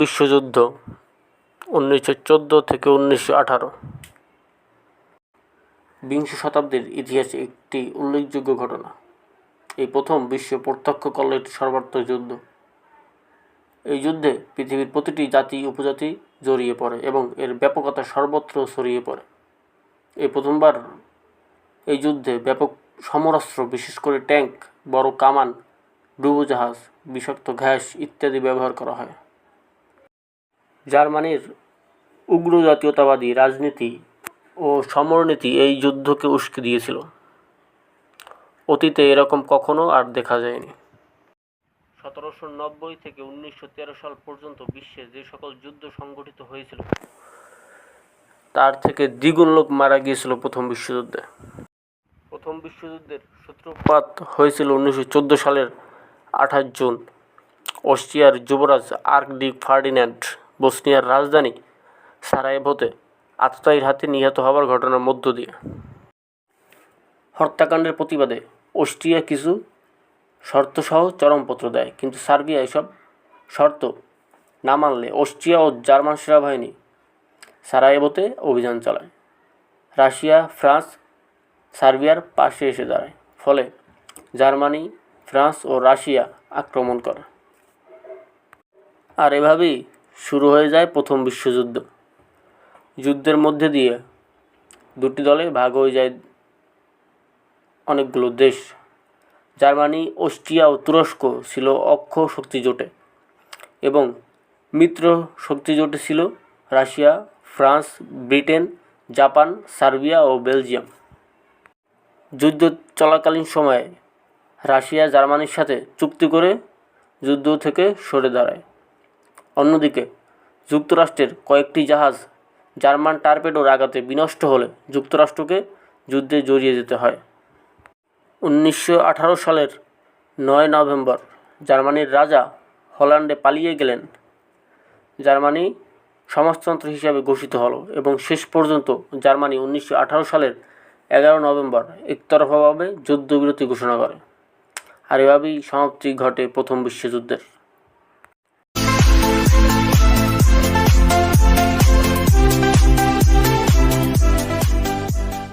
বিশ্বযুদ্ধ উনিশশো চোদ্দ থেকে উনিশশো আঠারো। বিংশ শতাব্দীর ইতিহাসে একটি উল্লেখযোগ্য ঘটনা। এই প্রথম বিশ্ব প্রত্যক্ষ করল একটি সর্বাত্মক যুদ্ধ। এই যুদ্ধে পৃথিবীর প্রতিটি জাতি, উপজাতি জড়িয়ে পড়ে এবং এর ব্যাপকতা সর্বত্র ছড়িয়ে পড়ে। এই প্রথমবার এই যুদ্ধে ব্যাপক সমরাস্ত্র, বিশেষ করে ট্যাঙ্ক বড় কামান, ডুবোজাহাজ, বিষাক্ত গ্যাস ইত্যাদি ব্যবহার করা হয়। জার্মানির উগ্র জাতীয়তাবাদী রাজনীতি ও সমরনীতি এই যুদ্ধকে উস্কে দিয়েছিল। অতীতে এরকম কখনো আর দেখা যায়নি। সতেরোশো নব্বই থেকে উনিশশো তেরো সাল পর্যন্ত বিশ্বে যে সকল যুদ্ধ সংগঠিত হয়েছিল, তার থেকে দ্বিগুণ লোক মারা গিয়েছিল প্রথম বিশ্বযুদ্ধে। প্রথম বিশ্বযুদ্ধের সূত্রপাত হয়েছিল উনিশশো চোদ্দ সালের আঠাশ জুন। অস্ট্রিয়ার যুবরাজ আর্কডিক ফার্ডিন্যান্ড বসনিয়ার রাজধানী সারায়েভোতে আততায়ীর হাতে নিহত হওয়ার ঘটনার মধ্য দিয়ে। হত্যাকাণ্ডের প্রতিবাদে অস্ট্রিয়া কিছু শর্তসহ চরমপত্র দেয়, কিন্তু সার্বিয়া এসব শর্ত না মানলে অস্ট্রিয়া ও জার্মান সেনাবাহিনী সারায়েভোতে অভিযান চালায়। রাশিয়া, ফ্রান্স, সার্বিয়ার পাশে এসে দাঁড়ায়, ফলে জার্মানি, ফ্রান্স ও রাশিয়া আক্রমণ করে। আর এভাবেই শুরু হয়ে যায় প্রথম বিশ্বযুদ্ধ। যুদ্ধের মধ্যে দিয়ে দুটি দলে ভাগ হয়ে যায় অনেকগুলো দেশ। জার্মানি, অস্ট্রিয়া ও তুরস্ক ছিল অক্ষ শক্তি জোটে এবং মিত্র শক্তি জোটে ছিল Russia, France, Britain, Japan, Serbia ও বেলজিয়াম। যুদ্ধ চলাকালীন সময়ে রাশিয়া জার্মানির সাথে চুক্তি করে যুদ্ধ থেকে সরে দাঁড়ায়। অন্যদিকে, যুক্তরাষ্ট্রের কয়েকটি জাহাজ জার্মান টার্পেডোর আঘাতে বিনষ্ট হলে যুক্তরাষ্ট্রকে যুদ্ধে জড়িয়ে যেতে হয়। উনিশশো আঠারো সালের নয় নভেম্বর জার্মানির রাজা হল্যান্ডে পালিয়ে গেলেন। জার্মানি সমাজতন্ত্র হিসাবে ঘোষিত হলো এবং শেষ পর্যন্ত জার্মানি উনিশশো আঠারো সালের এগারো নভেম্বর একতরফাভাবে যুদ্ধবিরতি ঘোষণা করে। আর এভাবেই সমাপ্তি ঘটে প্রথম বিশ্বযুদ্ধের।